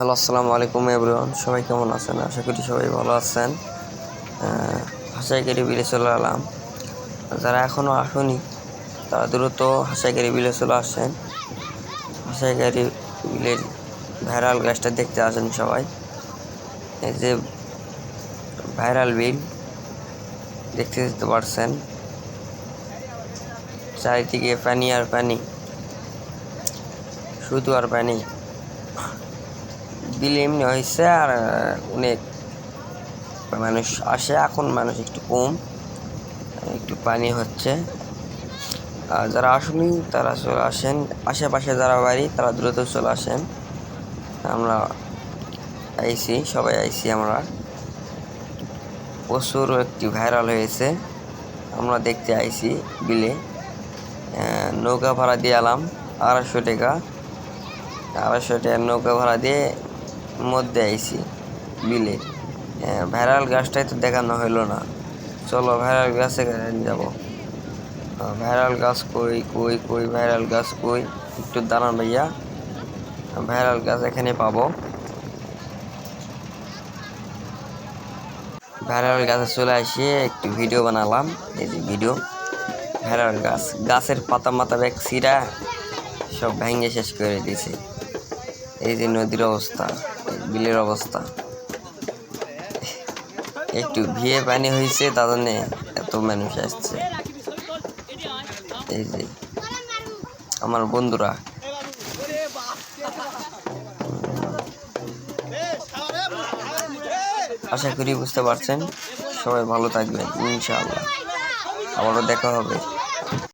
Hello, আসসালামু আলাইকুম everyone. সবাই কেমন আছেন? আশা করি সবাই ভালো আছেন। হাসাইকারি বিলে চলে এলাম। যারা এখনও আসেনি, তারা দ্রুত হাসাইকারি বিলে চলে আসেন। হাসাইকারি বিলের ভাইরাল গাছটা দেখতে আসেন সবাই। এই যে ভাইরাল বিল, দেখতে দেখতে পারছেন। চারিদিকে পানি আর পানি। শুধু আর পানি। বিল এমনি হয়েছে আর অনেক মানুষ আসে, এখন মানুষ একটু কম, একটু পানি হচ্ছে। আর যারা আসেনি, তারা চলে আসেন। আশেপাশে যারা বাড়ি, তারা দ্রুত চলে আসেন। আমরা আইসি, সবাই আইসি আমরা। প্রচুর একটি ভাইরাল হয়েছে। আমরা দেখতে আইসি বিলে। নৌকা ভাড়া দিয়ে এলাম আড়াইশো টাকা। আড়াইশো টাকার নৌকা ভাড়া দিয়ে মধ্যে আইসি বিলে। হ্যাঁ, ভাইরাল গাছটাই তো দেখানো হইল না। চলো ভাইরাল গাছে যাব? ভাইরাল গাছ কই কই কই ভাইরাল গাছ কই? একটু দাঁড়ান ভাইয়া। ভাইরাল গাছ এখানে পাবো। ভাইরাল গাছে চলে আসি একটু ভিডিও বানালাম। এই যে ভিডিও ভাইরাল গাছ গাছের পাতা মাথা ব্যাগ সিরা সব ভেঙে শেষ করে দিয়েছে এই যে নদীর অবস্থা। বিলের অবস্থা। একটু ভিয়ে পানি হয়েছে জন্য এত মানুষ আসছে। এই যে, আমার বন্ধুরা। আশা করি বুঝতে পারছেন। সবাই ভালো থাকবেন, ইনশাআল্লাহ। আবারও দেখা হবে।